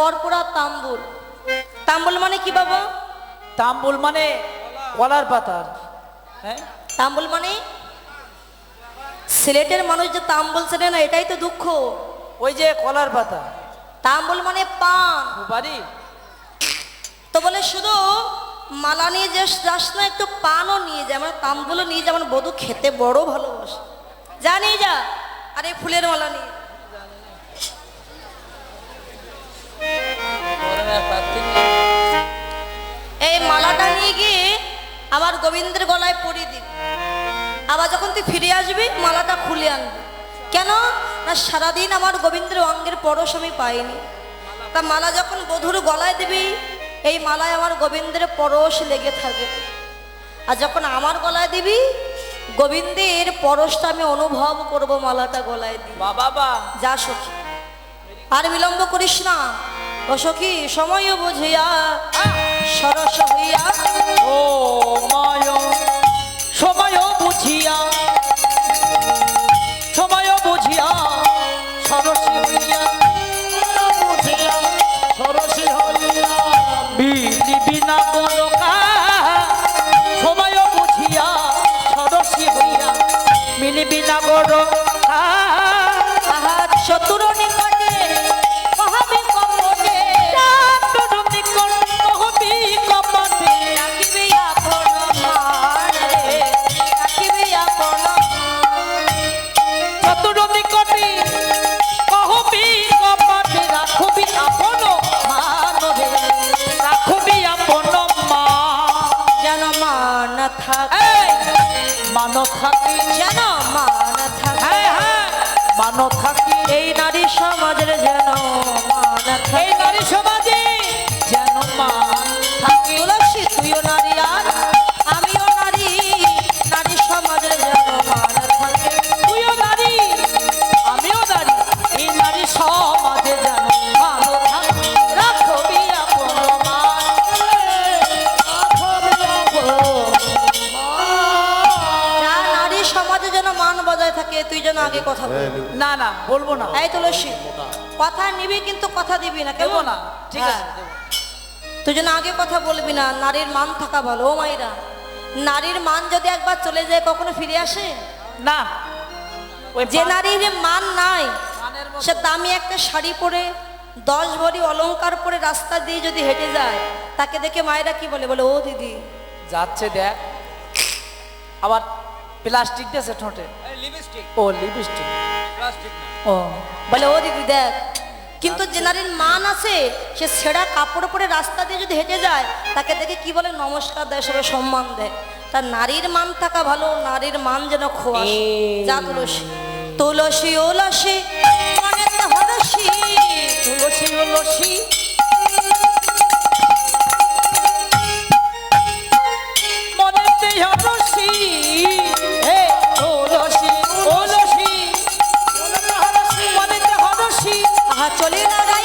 কর্পূরা তাম্বুল। তাম্বুল মানে কি বাবা? তাম্বুল মানে কলার পাতার। হ্যাঁ? তাম্বুল মানে? সিলেটের মানুষ যে তাম্বুল চেনে না এটাই তো দুঃখ। ওই যে কলার পাতা। তাম্বুল মানে পান। বাড়ি তো বলে শুধু মালা নিয়ে যাস যাস না একটু পানও নিয়ে যায় মানে তাম্বুলও নিয়ে যায় আমার বধূ খেতে বড় ভালোবাসে। যা নিয়ে যা আর এই ফুলের মালা নিয়ে। এই মালাটা নিয়ে গিয়ে আমার গোবিন্দের গলায় পরিয়ে দিবি। আবার যখন তুই ফিরে আসবি মালাটা খুলে আনবি। কেন? না সারাদিন আমার গোবিন্দের অঙ্গের পরশ আমি পাইনি। তা মালা যখন বধুর গলায় দিবি এই মালায় আমার গোবিন্দের পরশ লেগে থাকে। আর যখন আমার গলায় দিবি গোবিন্দের পরশটা আমি অনুভব করব মালাটা গলায় দিই বাবা। যা সখী। আর বিলম্ব করিস না। ও সখী সময় বুঝিয়া সরস হইয়া ও মায় সময় বুঝিয়া সময় বুঝিয়া সরসী হইয়া বিলি বিনা বলকা সময় বুঝিয়া সরসী হইয়া বিনা বড় থাকে থাকি যেন মান থাকে থাকি এই নারী সমাজের যেন মান থাকে এই নারী সমাজে যেন মান থাকি তুলসী তুইও নারী কথা না না বলব না। এই তুলসী কথা নিবি কিন্তু কথা দিবি না কেমন? না ঠিক আছে হ্যাঁ। তুই যেন আগে কথা বলবি না নারীর মান থাকা ভালো ও মাইরা। নারীর মান যদি একবার চলে যায় কখনো ফিরে আসে? না। যে নারীর মান নাই সে দামি একটা শাড়ি পরে দশ ভরি অলংকার পরে রাস্তা দিয়ে যদি হেঁটে যায় তাকে দেখে মায়েরা কি বলে? বলে ও দিদি। যাচ্ছে দেখ। আবার প্লাস্টিক দিয়েছে ঠোঁটে। ও oh, oh, বলে ও দিদি দেখ কিন্তু জেনারির মান আছে সে ছেঁড়া কাপড় পরে রাস্তা দিয়ে যদি হেঁটে যায় তাকে দেখে কি বলে নমস্কার দেয় সবাই সম্মান দেয় তা নারীর মান থাকা ভালো নারীর মান যেন খোয়া যা তুলসী তুলসী ও লসি হরসী। তুলসী ওলসী মনেতে হরসী। a cholera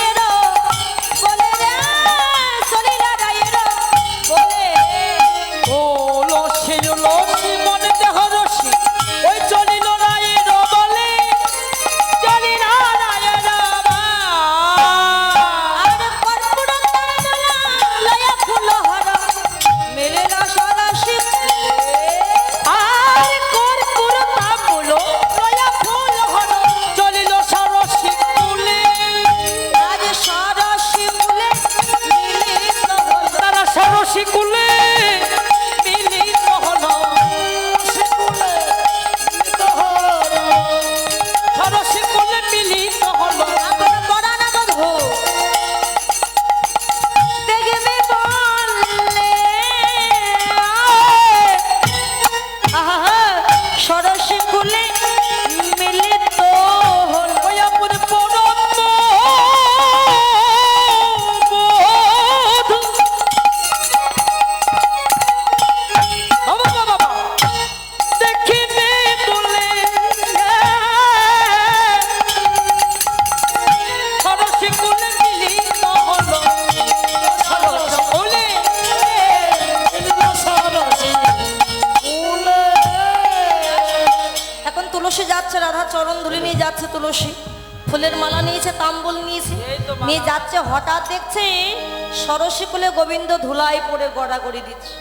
পড়ে গড়াগড়ি দিচ্ছে।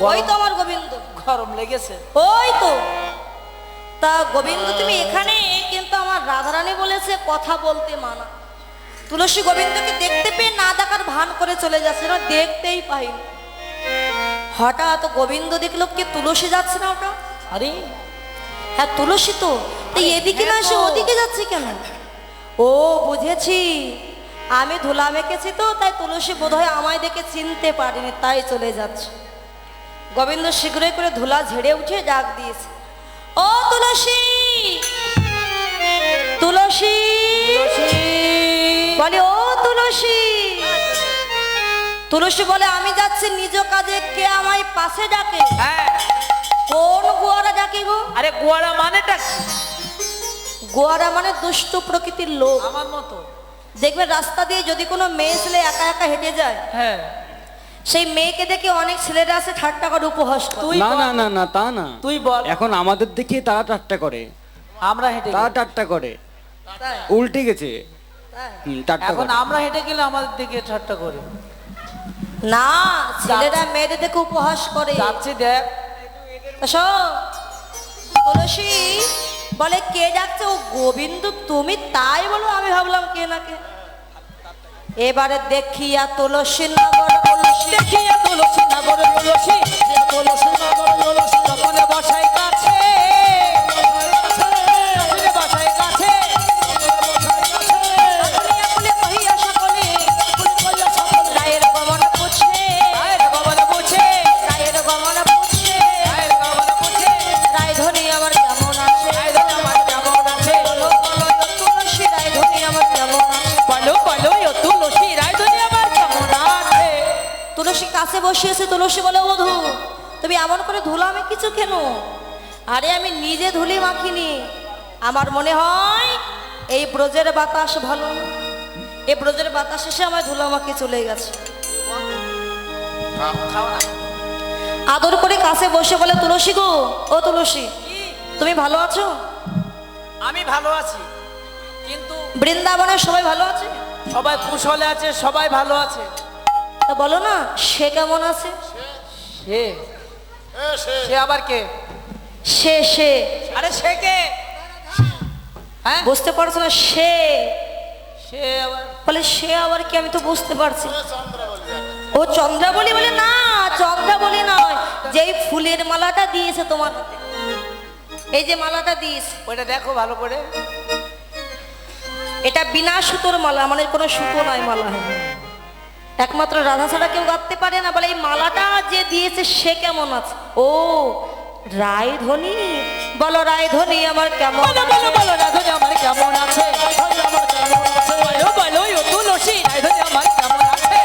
ওই তো আমার গোবিন্দ। গরম লেগেছে। ওই তো। তা গোবিন্দ তুমি এখানে কিন্তু আমার রাধারানী বলেছে কথা বলতে মানা। তুলসী গোবিন্দকে দেখতে পেয়ে না দেখার ভান করে চলে যাচ্ছে না দেখতেই পাইনি হঠাৎ গোবিন্দ দেখল কি তুলসী যাচ্ছে না ওটা? আরে। হ্যাঁ তুলসী তো। এদিকে না হ্যাঁ এসে ওদিকে যাচ্ছে কেন? ও বুঝেছি। আমি ধুলা মেখেছি তো তাই তুলসী বোধহয় আমায় দেখে চিনতে পারিনি তাই চলে যাচ্ছে। গোবিন্দ শীঘ্রই করে ধুলা ঝেড়ে উঠে ডাক দিয়েছে। ও তুলসী! তুলসী! বলে ও তুলসী! তুলসী বলে আমি যাচ্ছি নিজ কাজে কে আমায় পাশে ডাকে? হ্যাঁ। কোন গোয়ারা ডাকে গো? আরে গোয়ারা মানেটা? গোয়ারা মানে দুষ্ট প্রকৃতির লোক। আমার মতো। দেখবে রাস্তা দিয়ে যদি কোনো মেয়ে ছেলে একা একা হেঁটে যায় হ্যাঁ। সেই মেয়েকে দেখে অনেক ছেলেরা আসে ঠাট্টা করে উপহাস তুই না না না না তা না। তুই বল। এখন আমাদের দেখে তারা ঠাট্টা করে। আমরা হেঁটে তারা ঠাট্টা করে। উল্টে গেছে। তাই? এখন আমরা হেঁটে গেলে আমাদের দিকে ঠাট্টা করে। না ছেলেরা মেয়েদের দেখে উপহাস করে। যাচ্ছি দেখ। তুলসী। বলে, কে যাচ্ছে? ও গোবিন্দ, তুমি তাই বলো, আমি ভাবলাম কে না কে? এবারে দেখিয়া তুলসী নগর তুলসী। দেখিয়া তুলসী নগর তুলসী। তুলসী নগর তুলসী। বসাই বসিয়েছে তুলসী বলে বধু তুমি এমন করে ধুলো আমি কিছু কেন? আরে আমি নিজে ধুলি মাখিনি। আমার মনে হয় এই ব্রজের বাতাস ভালো। এই ব্রজের বাতাস এসে আমার ধুলো মাখি চলে গেছে। আদর করে কাছে বসে বলে তুলসী গো ও তুলসী তুমি ভালো আছো? আমি ভালো আছি কিন্তু বৃন্দাবনে সবাই ভালো আছে? সবাই কুশলে আছে সবাই ভালো আছে। তা বলো না সে কেমন আছে? সে সে আবার কে? সে সে। আরে সে কে? হ্যাঁ? বুঝতে পারছ না সে। সে আবার? বলে সে আবার কি আমি তো বুঝতে পারছি। ও চন্দ্রাবলী বলে না চন্দ্রাবলী নয়। যেই ফুলের মালাটা দিয়েছে তোমার হাতে। এই যে মালাটা দিয়েছে। ওইটা দেখো ভালো করে। এটা বিনা সুতোর মালা মানে কোনো সুতো নয় মালা একমাত্র রাধা ছাড়া কেউ গাঁথতে পারে না বলে এই মালাটা যে দিয়েছে সে কেমন আছে ও রায়ধনী বলো রায়ধনী আমার কেমন বলো বলো রাধুনি আমার কেমন আছে বলো আমার কেমন আছে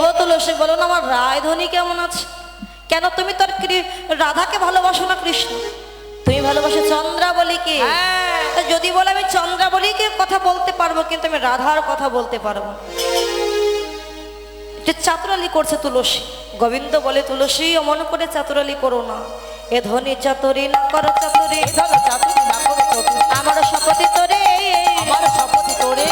ও তুলসী বলো না আমার রায়ধনী কেমন আছে কেন তুমি তোর কৃ- রাধাকে ভালোবাসো না কৃষ্ণ ভালোবাসো চন্দ্রাবলীকে হ্যাঁ। যদি বলে আমি চন্দ্রাবলীকে কথা বলতে পারব কিন্তু আমি রাধার কথা বলতে পারব যে চাতুরালি করছে তুলসী। গোবিন্দ বলে তুলসী অমন করে চাতুরালি করো না। এ ধনী চাতুরি না করো চাতুরি ধরো চাতুরি না করে চতুর। আমার শপথি তোরে আমার শপথি করে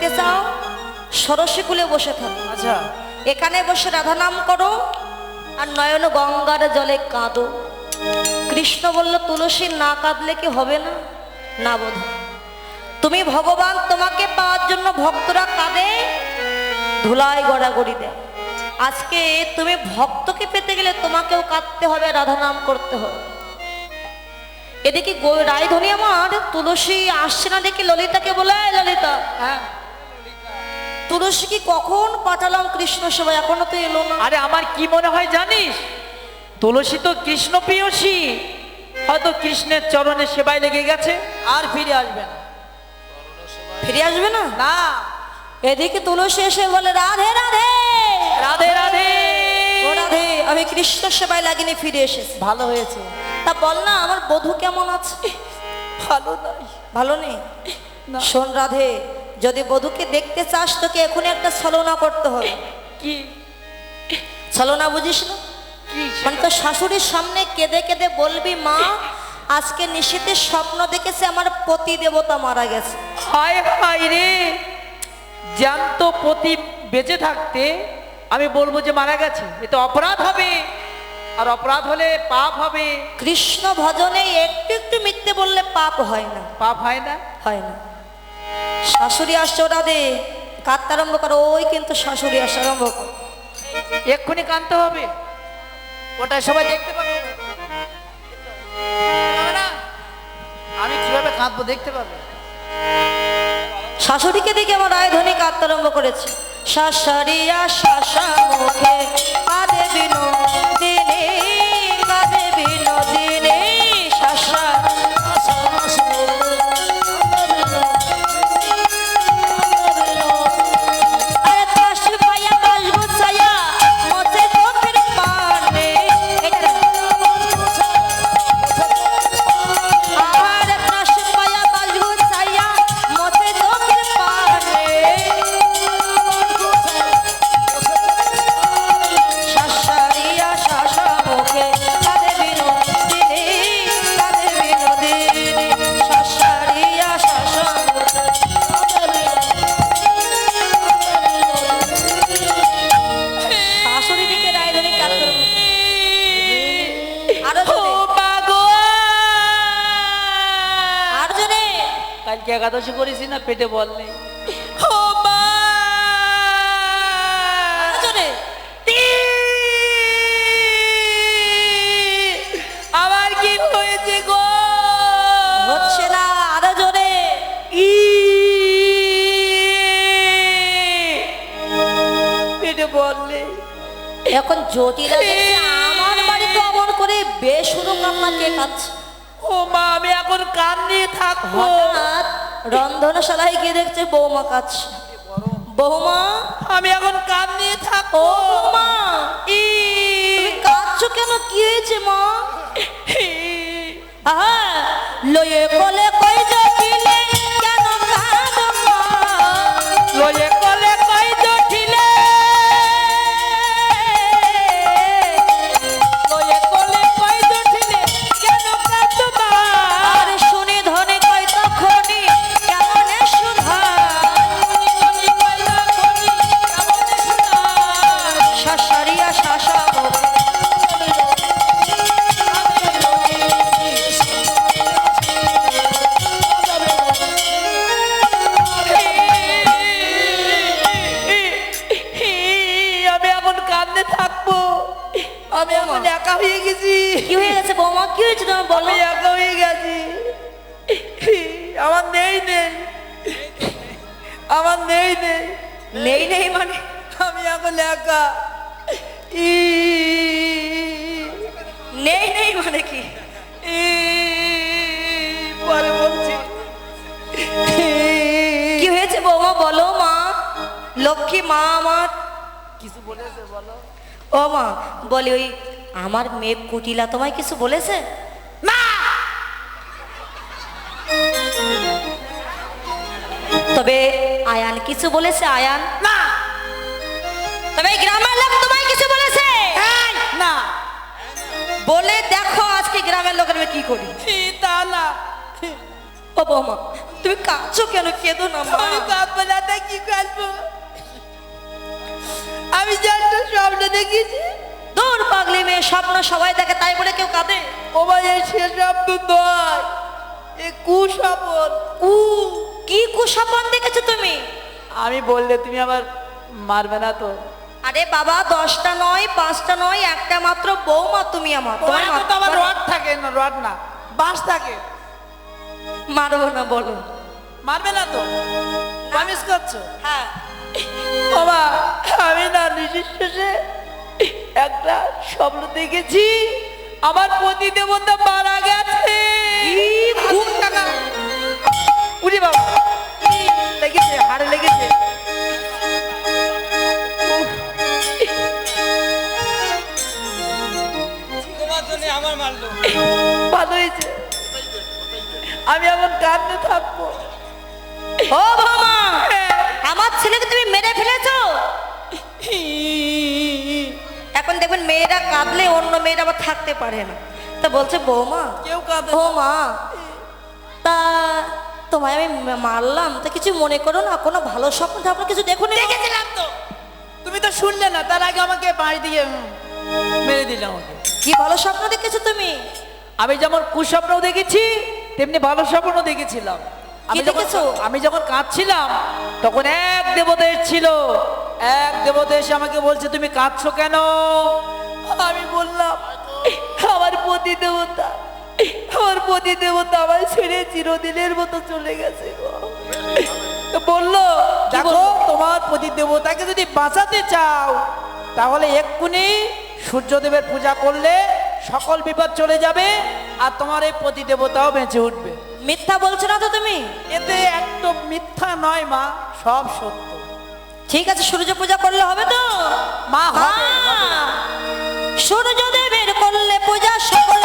পেতে চাও সরস্বী কুলে বসে থাকো। আচ্ছা। এখানে বসে রাধা নাম করো আর নয়ন গঙ্গার জলে কাঁদো। কৃষ্ণ বলল তুলসী না কাঁদলে কি হবে না? না বোধ তুমি ভগবান তোমাকে পাওয়ার জন্য ভক্তরা কাঁদে ধুলায় গড়াগড়ি দেয়। আজকে তুমি ভক্তকে পেতে গেলে তোমাকেও কাঁদতে হবে রাধা নাম করতে হবে। এদিকে রায়ধনী আমার তুলসী আসছে না দেখি ললিতাকে বলে ললিতা হ্যাঁ। তুলসী কি কখন পাঠালাম কৃষ্ণ সেবা এখনও তো এলো না। আরে আমার কি মনে হয় জানিস? তুলসী তো কৃষ্ণ প্রিয়সী। হয়তো কৃষ্ণের চরণে সেবায় লেগে গেছে। আর ফিরে আসবে না। ফিরে আসবে না? না। এদিকে তুলসী এসে বলে রাধে রাধে! রাধে রাধে! রাধে আমি কৃষ্ণ সেবায় লাগিনি ফিরে এসেছি। ভালো হয়েছে। তা বল না আমার বধূ কেমন আছে? ভালো নাই। ভালো নেই? শোন রাধে যদি বধূকে দেখতে চাস তোকে এখনই একটা ছলনা করতে হবে। কি? ছলনা বুঝিস না? মানে তোর শাশুড়ির সামনে কেঁদে কেঁদে বলবি মা আজকে নিশীতে স্বপ্ন দেখেছে আমার পতি দেবতা মারা গেছে। হায় হায় রে! জ্যান্ত পতি বেঁচে থাকতে আমি বলব যে মারা গেছে। এ তো অপরাধ হবে। আর অপরাধ হলে পাপ হবে। কৃষ্ণ ভজনে একটু একটু মিথ্যে বললে পাপ হয় না। পাপ হয় না? হয় না। শাশুড়ি আসছে ওরা দে। কাঁদতে আরম্ভ করো ওই কিন্তু শাশুড়ি আসতে আরম্ভ কর। এক্ষুনি কানতে হবে। ওটা সবাই দেখতে পাবে। আমি কীভাবে কাঁদবো দেখতে পাবে? শাশুড়িকে দেখে আমার রায়ধনী কাঁদতে আরম্ভ করেছে। শাশুড়িয়া শাসা মুখে কাঁদে বিনোদিনী। পেটে বল নেই। ও মা! আর জোরে ই! আমার কি হয়েছে গো? হচ্ছে না আরও জোরে ই! পেটে বল নেই। এখন জটিলা আমার বাড়িতে অমন করে বেসুরো কান্না কে কাচ্ছে ও মা আমি এখন কান নিয়ে থাকব রন্ধনশালায় গিয়ে দেখছে বৌমা কাঁদছে। বৌমা? আমি এখন কান নিয়ে থাকো থাকব ই! কাঁদছো কেন? কি হয়েছে মা? হ্যাঁ আহা! লয়ে কোলে বলো একা হয়ে গেছি? আমার নেই নেই। আমার নেই নেই। নেই নেই মানে? আমি এখন একা। ই। নেই নেই মানে কি? পরে বলছি। কি হয়েছে বৌমা বলো মা। লক্ষ্মী মা আমার। কিছু বলেছে বলো। ও মা বলি ওই আমার মেয়ে কুটিলা তোমায় কিছু বলেছে? তবে আয়ান কিছু বলেছে আয়ান? না। তবে গ্রামের লোক তোমায় কিছু বলেছে? না। বলে দেখো আজকে গ্রামের লোকের আমি কি করি। তা না। ও বৌমা তুমি কাঁদছো কেন? কেঁদো না না কি কাঁদবো আমি যে একটা স্বপ্ন দেখেছি। দূর পাগলি মেয়ে স্বপ্ন সবাই দেখে তাই বলে কেউ কাঁদে? ও ভাই সে স্বপ্ন নয় এ কুস্বপন উ কি কুস্বপন দেখেছ তুমি? আমি বললে তুমি আবার মারবে না তো। আরে বাবা দশটা নয় পাঁচটা নয় একটা মাত্র বৌমা তুমি আমার তোমার তো আবার রড থাকে না রড না বাঁশ থাকে। মারবো না বলো। মারবে না তো? প্রমিস করছ? হ্যাঁ। বাবা আমি না নিজের শেষে একটা স্বপ্ন দেখেছি। আমার পতি দেবতা মারা গেছে। হয়েছে। আমি এখন কাঁদতে থাকব। ও বৌমা আমার ছেলেকে তুমি মেরে ফেলেছো? এখন দেখবেন মেয়েরা কাঁদলে অন্য মেয়েরা আবার থাকতে পারে না। তা বলছে বৌমা কেউ কাঁদে ও মা তা তোমায় আমি মারলাম তা কিছু মনে করো না কোনো ভালো স্বপ্ন স্বপ্ন কিছু দেখো না দেখেছিলাম তো। তুমি তো শুনলে না তার আগে আমাকে বাড়ি দিয়ে মেরে দিলে আমাকে। কি ভালো স্বপ্ন দেখেছ তুমি? আমি যেমন কুস্বপ্ন দেখেছি তেমনি ভালো স্বপ্ন দেখেছিলাম। আমি যখন? আমি যখন কাঁদছিলাম তখন এক দেবতা ছিল। এক দেবতা এসে আমাকে বলছে তুমি কাঁদছো কেন? আমি বললাম আমার পতি দেবতা আমার পতি দেবতা আমার ছেড়ে চিরদিনের মতো চলে গেছে বলল দেখো তোমার পতি দেবতাকে যদি বাঁচাতে চাও তাহলে এক্ষুনি সূর্যদেবের পূজা করলে সকল বিপদ চলে যাবে আর তোমার এই পতি দেবতাও বেঁচে উঠবে। মিথ্যা বলছো না তো তুমি? এতে একদম মিথ্যা নয় মা সব সত্য। ঠিক আছে সূর্য পূজা করলে হবে তো? মা হবে, দেবের সূর্যদেবের করলে পূজা সকল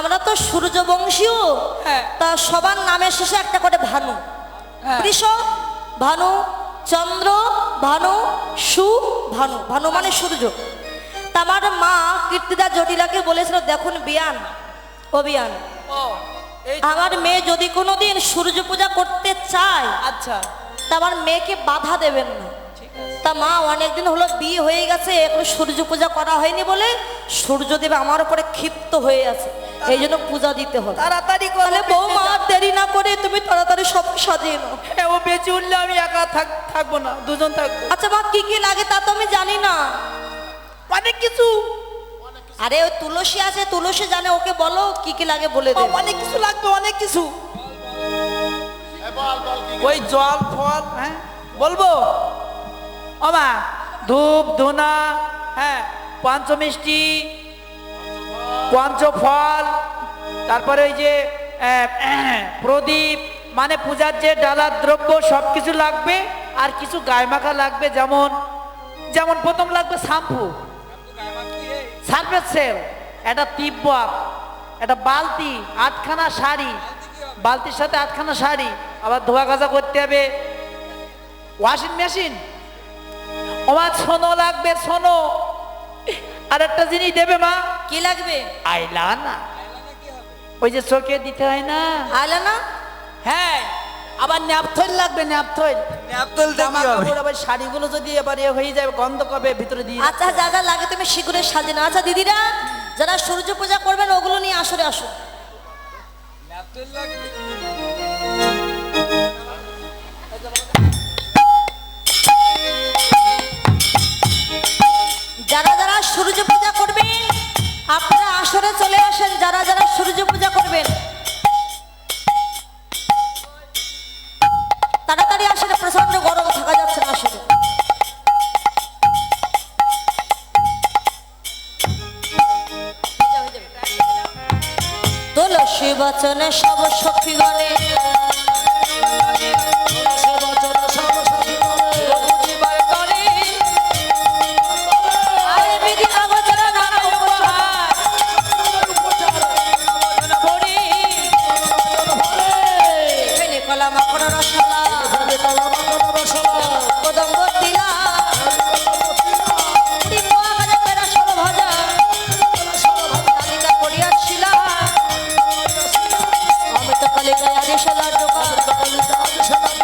আমরা তো সূর্যবংশীয়। হ্যাঁ। তা সবার নামের শেষে একটা করে ভানু। হ্যাঁ। বৃষ ভানু চন্দ্র ভানু সু ভানু। ভানু মানে সূর্য। তা আমার মা কীর্তিদা জটিলাকে বলেছিল দেখুন বিয়ান ও বিয়ান আমার মেয়ে যদি কোনোদিন সূর্য পূজা করতে চায় আচ্ছা। তা আমার মেয়েকে বাধা দেবেন না। তা মা অনেকদিন হলো বিয়ে হয়ে গেছে এখন সূর্য পূজা করা হয়নি বলে সূর্যদেব আমার উপরে ক্ষিপ্ত হয়ে আছে। এই জন্য পূজা দিতে হবে। তাড়াতাড়ি করো তাহলে বৌমা আর দেরি না করে তুমি তাড়াতাড়ি সব সাজিয়ে নাও। হ্যাঁ, ও বেঁচে উঠলে আমি একা থাক থাকব না দুজন থাকব। আচ্ছা মা কি কি লাগে তা তো আমি জানি না। অনেক কিছু। আরে ওই তুলসী আছে তুলসী জানে ওকে বলো কি কি লাগে বলে ও, অনেক কিছু লাগবে অনেক কিছু। ওই জল ফল হ্যাঁ বলব? আমা ধূপ ধুনা হ্যাঁ পঞ্চমিষ্টি পঞ্চফল, তারপরে ওই যে প্রদীপ মানে পূজার যে ডালার দ্রব্য সব কিছু লাগবে, আর কিছু গায়ে মাখা লাগবে, যেমন যেমন প্রথম লাগবে শ্যাম্পু। সার্ফের সেল একটা তিব্বত, একটা বালতি, আটখানা শাড়ি, বালতির সাথে আটখানা শাড়ি, আবার ধোয়া কাজা করতে হবে। ওয়াশিং মেশিন আমার সোনো লাগবে, সোনো। আর একটা জিনিস দেবে মা কি লাগবে? আইলা না ওই যে চোখে দিতে হয় না? আইলা না হ্যাঁ। আবার ন্যাপথইল লাগবে ন্যাপথইল। ন্যাপতল জামা কাপড় আবার শাড়িগুলো যদি এবার হয়ে যাবে গন্ধ কবে ভিতরে দিয়ে আচ্ছা যা যা লাগে তুমি শীঘ্রই সাজে না আচ্ছা দিদিরা যারা সূর্য পূজা করবেন ওগুলো নিয়ে আসরে আসো ন্যাপতল লাগবে? যারা যারা সূর্য আপনারা আসরে চলে আসেন, যারা যারা সূর্য পূজা করবেন। তাড়াতাড়ি আসলে প্রচণ্ড গরম থাকা যাচ্ছে না আসলে তুলসী শিবচনে সব সখীগণে সালার দোকান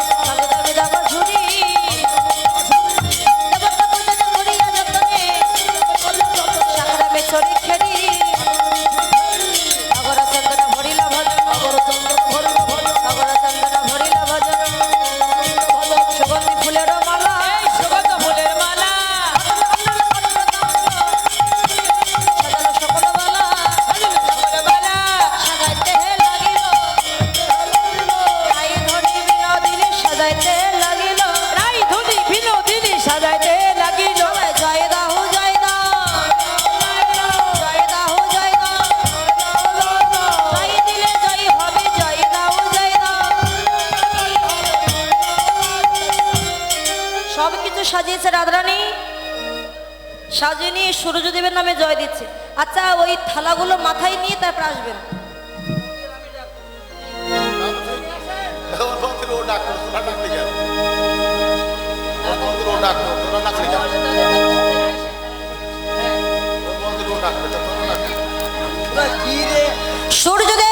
সব কিছু সাজিয়েছে রাধারানী। সাজিয়ে নিয়ে সূর্যদেবের নামে জয় দিচ্ছে। আচ্ছা ওই থালাগুলো মাথায় নিয়ে তারপর আসবেন ওর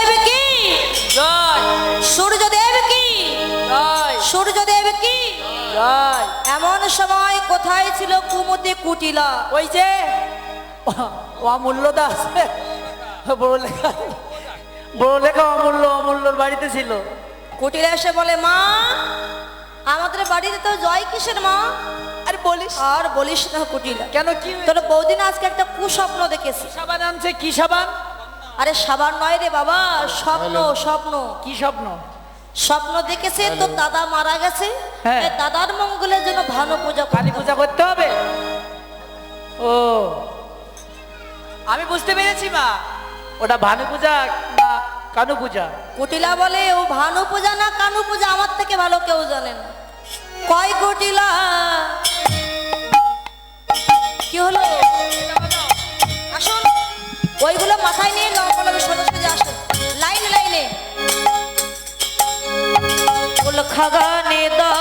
জয় এমন সময় কোথায় ছিল কুমতি কুটিলা? ওই যে অমূল্য দাস। বড় লেখা বড় লেখা অমূল্য অমূল্যর বাড়িতে ছিল। কুটিলা এসে বলে মা আমাদের বাড়িতে তো জয় কিসের মা? আর বলিস। আর বলিস না কুটিলা। কেন কি তোর বৌদিন আজকে একটা কুস্বপ্ন দেখেছি। সাবান আনছে কি সাবান? আরে সাবান নয় রে বাবা স্বপ্ন স্বপ্ন। কি স্বপ্ন? স্বপ্ন দেখেছে তো দাদা মারা গেছে হ্যাঁ। দাদার মঙ্গলের জন্য ভানু পূজা কালী পূজা করতে হবে? ও। আমি বুঝতে পেরেছি মা। ওটা ভানু পূজা না কানু পূজা? কুটিলা বলে ও ভানু পূজা না কানু পূজা? আমার থেকে ভালো কেউ জানে না। কয় কুটিলা? কি হলো? আসুন। ওইগুলো মাথায় নিয়ে লম্বা উল খাগানে দা